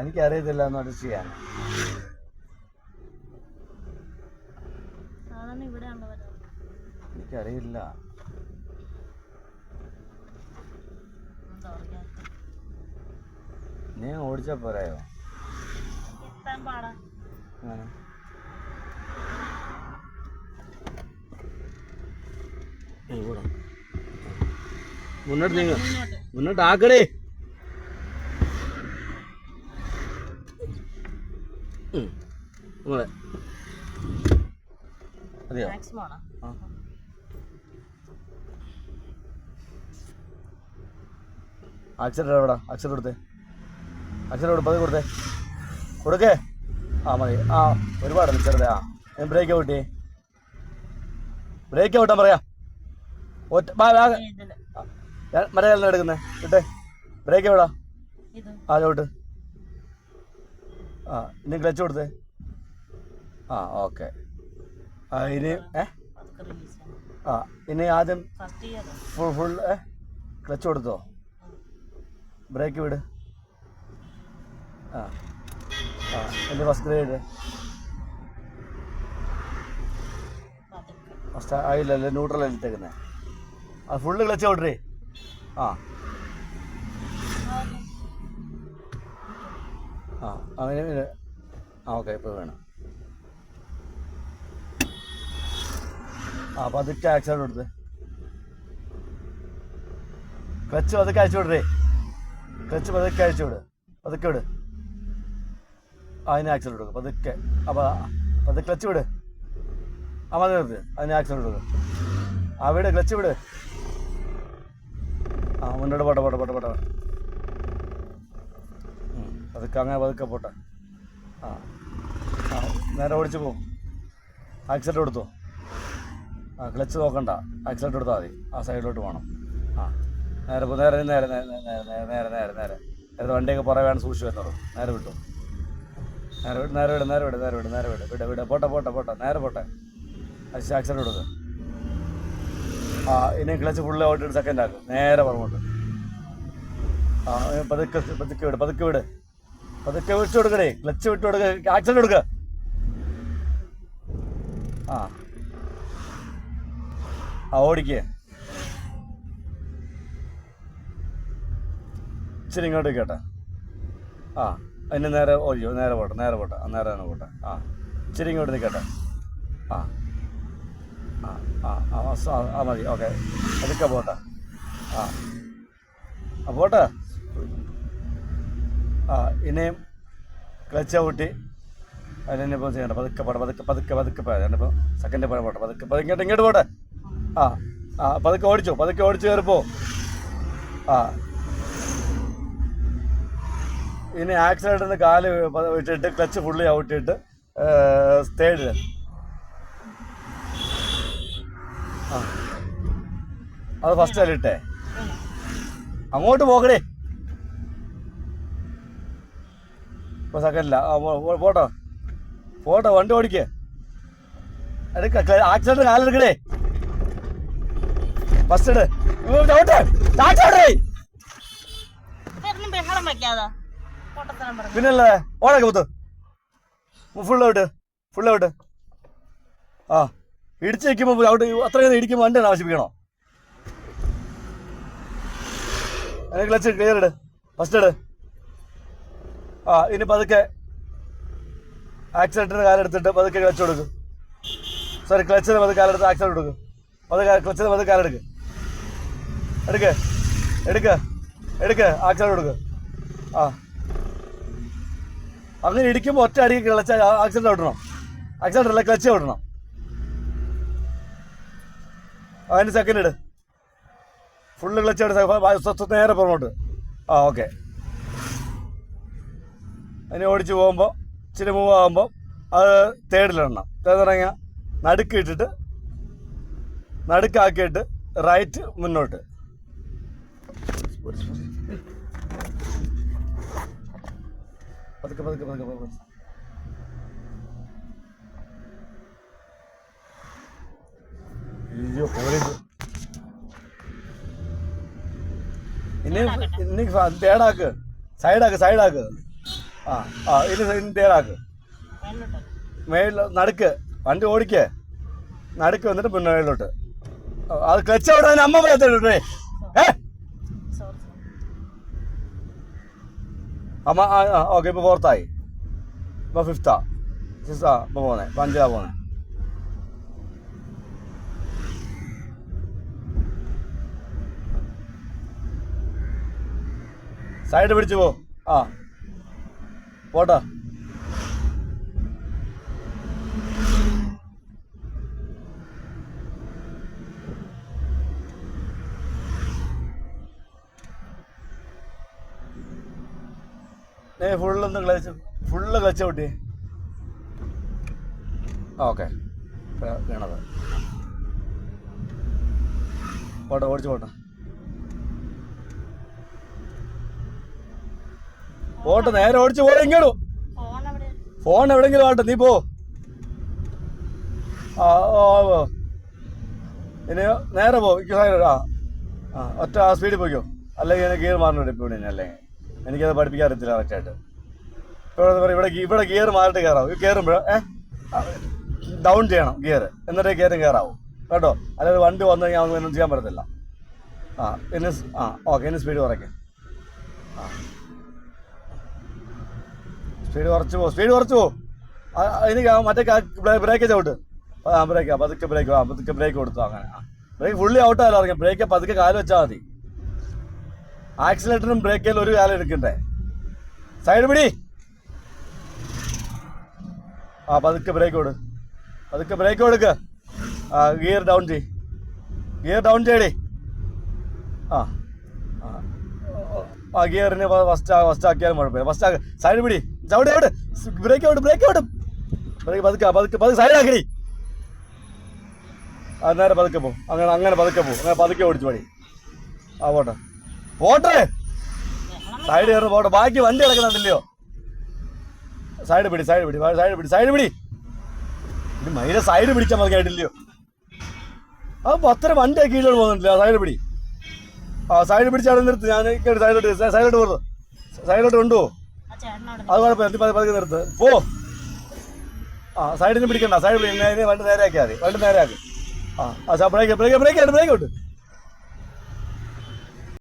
എനിക്കറിയത്തില്ല എന്നോട് ചെയ്യാൻ എനിക്കറിയില്ല. നീ ഓടിച്ച പോരായോ? മുന്നോട്ട് നീങ്ങ. മുന്നോട്ട്. ആക്കണേ ഇങ്ങോട്ട്. അതെയോ? ആ. അക്ഷരം എവിടെ? അക്ഷരം കൊടുത്തേ അക്ഷരം കൊടു പതി കൊടുത്തേ. കൊടുക്കേ? ആ മതി. ആ ഒരുപാടല്ല ചെറുതേ. ആ ഞാൻ ബ്രേക്ക് ഔട്ടേ ബ്രേക്ക് ഔട്ടാൻ പറയാ. ഒറ്റ മറ്റേ എടുക്കുന്നേ. ഇട്ടേ. ബ്രേക്ക് എവിടാ? ആ ചോട്ട് ആ ഇനി ക്ലച്ച് കൊടുത്തേ. ആ ഓക്കെ. ഇനി ഏ? ആ ഇനി ആദ്യം ഫുൾ ഫുൾ ക്ലച്ച് കൊടുത്തോ? ബ്രേക്ക് വിട്. ആ ആ എന്റെ ഫസ്റ്റ് ഗ്രേഡ്. ഫസ്റ്റ് ആയില്ലല്ലേ ന്യൂട്രലല്ലേ ഇട്ടേക്കുന്നത് ആ ഫുള്ള് ക്ലച്ച് കൊടുറേ ആ. ആ അങ്ങനെ ആ ഓക്കെ ഇപ്പോൾ വേണം. ആ പതുക്കെ ആക്സിഡന്റ് കൊടുത്ത്. ക്ലച്ച് പതുക്കെ അയച്ചു വിടേ ക്ലച്ച് പതുക്കെ അയച്ചു വിട് പതുക്കെ വിട് അതിന് ആക്സിഡന്റ് കൊടുക്കും. അപ്പോൾ അത് ക്ലച്ച് വിട്. ആ മതി നിർത്ത് അതിന് ആക്സിഡന്റ് കൊടുക്കും. ക്ലച്ച് വിട്. ആ മുന്നോട്ട് പോട്ടെ പോട്ടെ പോട്ടെ പോട്ടെ. അങ്ങനെ പതുക്കെ പോട്ടെ. ആ നേരെ ഓടിച്ചു പോകും ആക്സിഡന്റ് കൊടുത്തു? ആ ക്ലച്ച് നോക്കണ്ട ആക്സിലേറ്റ് കൊടുത്താൽ മതി ആ സൈഡിലോട്ട് പോകണം ആ നേരെ നേരെ നേരെ നേരെ നേരെ നേരെ നേരെ നേരെ നേരെ വണ്ടിയൊക്കെ പുറകെ വേണം സൂക്ഷിച്ചു വരുന്നുള്ളൂ നേരെ വിട്ടു നേരെ വിട്ട് നേരെ വിട് നേരെ വിട് നേരെ വിട് നേരെ വിട് വിട് വിട് പോട്ടെ പോട്ടെ പോട്ടെ നേരെ പോട്ടെ അടിച്ച് ആക്സിലേറ്റ് കൊടുക്കുക ആ ഇനി ക്ലച്ച് ഫുള്ള് ഔട്ട് സെക്കൻഡ് ആക്കും നേരെ പുറമോട്ട് ആ പതുക്കെ പതുക്കെ വിട് പതുക്കെ വിട് പതുക്കെ വിട്ടു കൊടുക്കണേ ക്ലച്ച് വിട്ടു കൊടുക്ക ആക്സിലേറ്റ് കൊടുക്കുക ആ ആ ഓടിക്കേ. ഇച്ചിരി ഇങ്ങോട്ട് കേട്ടെ. ആ അതിന് നേരെ ഓടിയോ നേരെ പോട്ടെ നേരെ പോട്ടെ. ആ നേരെ തന്നെ പോട്ടെ. ആ ഇച്ചിരി ഇങ്ങോട്ട് നിൽക്കട്ടെ. ആ ആ ആ ആ ആ, മതി. ഓക്കെ. അതൊക്കെ പോട്ടെ. ആ ആ പോട്ടെ. ആ ഇനിയും ക്ലച്ച് ഔട്ടി അതിനിപ്പോൾ ചെയ്യണ്ട. പതുക്കെ പോട്ടെ പതുക്കെ പതുക്കെ പതുക്കെ പോയാൽ ഇപ്പോൾ സെക്കൻഡ് പോയ പോട്ടെ. പതുക്കെ പതുക്കെ ഇങ്ങോട്ട് ഇങ്ങോട്ട് പോട്ടെ. ആ പതുക്കെ ഓടിച്ചോ പതുക്കെ ഓടിച്ചു കയറിപ്പോ. ആ. ഇനി നിന്ന് കാൽ വിട്ടിട്ട് ക്ലച്ച് ഫുള്ളി ഔട്ടിട്ട് തേർഡ് ആ. അത് ഫസ്റ്റ് അല്ല ഇട്ടേ? അങ്ങോട്ട് പോകണേ ഇപ്പൊ സെക്കൻഡില്ല പോട്ടോ. പോട്ടോ വണ്ടി ഓടിക്കേ. എടുക്ക ആക്സിഡന്റ് കാലെടുക്കടേ. ഫസ്റ്റ് ഇട്. പിന്നല്ലേ? ഓടൊക്കെ കുത്ത്. ഫുൾ ഔട്ട് ഫുൾ ഔട്ട് ആ ഇടിച്ച് വെക്കുമ്പോൾ ഔട്ട് അത്രയും ഇടിക്കുമ്പോൾ വണ്ടി ആവശ്യപ്പിക്കണോ? അതിന് ക്ലച്ച് ക്ലിയർ ഇട്. ഫസ്റ്റ് ഇട്. ആ ഇനി പതുക്കെ ആക്സിഡന്റിന് കാലെടുത്തിട്ട് പതുക്കെ ക്ലച്ച് കൊടുക്കും. സോറി ക്ലച്ചിന് പതുക്കെ കാലെടുത്ത് ആക്സിഡന്റ് കൊടുക്കും. പതുക്കെ ക്ലച്ചിന് പതുക്കെ കാലെടുക്ക് എടുക്ക്. എടുക്ക്. എടുക്ക്. ആക്സിഡന്റ് കൊടുക്ക്. ആ. അങ്ങനെ ഇടിക്കുമ്പോൾ ഒറ്റ അടിക്ക് ക്ലച്ച് ആക്സിഡന്റ് വിടണം ആക്സിഡന്റ് അല്ല ക്ലച്ച് വിടണം അതിന് സെക്കൻഡ് ഇട്. ഫുള്ള് ക്ലച്ച് എടുത്ത് നേരെ പുറമോട്ട് ആ ഓക്കെ അതിന് ഓടിച്ച് പോകുമ്പോൾ ഇച്ചിരി മൂവ് ആകുമ്പോൾ അത് തേർഡിലിടണം തേർഡിറങ്ങിയ നടുക്ക് നടുക്കിട്ടിട്ട് നടുക്കാക്കിയിട്ട് റൈറ്റ് മുന്നോട്ട്. പതുക്കെ പതുക്കെ പതുക്കെ പതുക്കെ. അയ്യോ പോലീസ് ഇനി ഇനി തേടാക്ക്. സൈഡാക്ക് സൈഡാക്ക്. ആ ആ ഇനി ഇന്ത്യയിലാക്ക് മേലോട്ട് മേളിൽ നടുക്ക്. വണ്ടി ഓടിക്കേ. നടുക്ക് വന്നിട്ട് പിന്നെ മേളിലോട്ട്. അത് ക്ലച്ച് അവിടെ അമ്മ പറയത്തേ ഏ സോറി സോറി അമ്മ ഓക്കെ ഇപ്പോൾ ഫോർത്തായി ഇപ്പോൾ ഫിഫ്ത്താ സിക്സ്താ ഇപ്പോൾ പോകുന്നത് ഇപ്പോൾ അഞ്ചിലാ പോകുന്നത് സൈഡ് പിടിച്ചു പോ. ആ. പോട്ടെ. ഏ ഫുള്ളൊന്ന് ക്ലച്ച് ഫുള്ള് ക്ലച്ച് ഓക്കെ. വീണത്. പോട്ടെ ഓടിച്ചു പോട്ടെ. പോട്ടെ നേരെ ഓടിച്ചു പോലെ ഇങ്ങോട്ട്. ഫോൺ എവിടെങ്കിലും ആട്ടെ നീ പോ. ആ ഓ നേരെ പോ ആ ആ ഒറ്റ ആ സ്പീഡിൽ പോയിക്കോ. അല്ലെങ്കിൽ ഗിയർ മാറണം ഇപ്പോൾ ഇവിടെ അല്ലെങ്കിൽ. എനിക്കത് പഠിപ്പിക്കാൻ അറിയത്തില്ല കറക്റ്റായിട്ട്. ഇപ്പോൾ എന്താ ഇവിടെ ഇവിടെ ഗിയർ മാറിയിട്ട് കയറാവും കയറുമ്പോൾ ഡൗൺ ചെയ്യണം ഗിയർ. എന്നിട്ടേ കയറും കയറാവും കേട്ടോ? അല്ലാതെ വണ്ടി വന്നു കഴിഞ്ഞാൽ ഒന്നും ചെയ്യാൻ പറ്റത്തില്ല. ആ ഇനി ആ ഓക്കെ ഇനി സ്പീഡ് കുറയ്ക്കാം. ആ. സ്പീഡ് കുറച്ച് പോ സ്പീഡ് കുറച്ച് പോ. ആ, ആ, എനിക്ക് മറ്റേ ബ്രേക്ക് ചവിട്ട്. ആ ബ്രേക്ക് പതുക്കെ ബ്രേക്ക് ആ പതുക്കെ ബ്രേക്ക് കൊടുത്തു അങ്ങനെ. ബ്രേക്ക് ഫുള്ളി ഔട്ടായാലും ഇറങ്ങി ബ്രേക്ക് പതുക്കെ കാൽ വെച്ചാൽ മതി. ആക്സിലേറ്ററിനും ബ്രേക്കിലും ഒരു കാലം എടുക്കണ്ടേ? സൈഡ് പിടി. ആ പതുക്കെ ബ്രേക്ക് കൊടു. പതുക്കെ ബ്രേക്ക് കൊടുക്ക്. ആ ഗിയർ ഡൗൺ ചെയ് ഗിയർ ഡൗൺ ചെയ്യടി. ആ ആ ഗിയറിന് ഫസ്റ്റ് ഫസ്റ്റ് ആക്കിയാലും കുഴപ്പമില്ല. ഫസ്റ്റ് ആക്ക. സൈഡ് പിടി. ചവിടി അവിടെ brake out brake out brake പതുക്കെ പതുക്കെ പതുക്കെ സൈഡ് ആക്കടി ആ നേരെ പതുക്കെ പോ. അങ്ങനെ അങ്ങനെ പതുക്കെ പോ. അങ്ങനെ പതുക്കെ ഓടിച്ചു പടി. ആ പോട്ടെ. പോട്ടെ സൈഡ് കയറി പോട്ടെ ബാക്കി വണ്ടി കിടക്കുന്നുണ്ടല്ലോ സൈഡ് പിടി സൈഡ് പിടി സൈഡ് പിടി സൈഡ് പിടി ഇത് മൈന സൈഡ് പിടിച്ചാൽ മതി കേട്ടില്ലയോ ആ പത്തര വണ്ടി കീഴിലോട്ട് പോകുന്നുണ്ടല്ലോ സൈഡ് പിടി ആ സൈഡ് പിടിച്ചാൽ നിർത്ത് ഞാൻ സൈഡിലോട്ട് സൈഡിലോട്ട് പോകുന്നു സൈഡിലോട്ട് കൊണ്ടുപോ ആ ചേട്ടനോട് അത് കുഴപ്പമില്ല പതി പതുക്കെ നിർത്ത് പോ ആ സൈഡിന് പിടിക്കണ്ട സൈഡ് പിടി വണ്ടി നേരെയാക്കിയാൽ മതി വണ്ടി നേരെയാക്കി ആ ആ brake brake brake brake out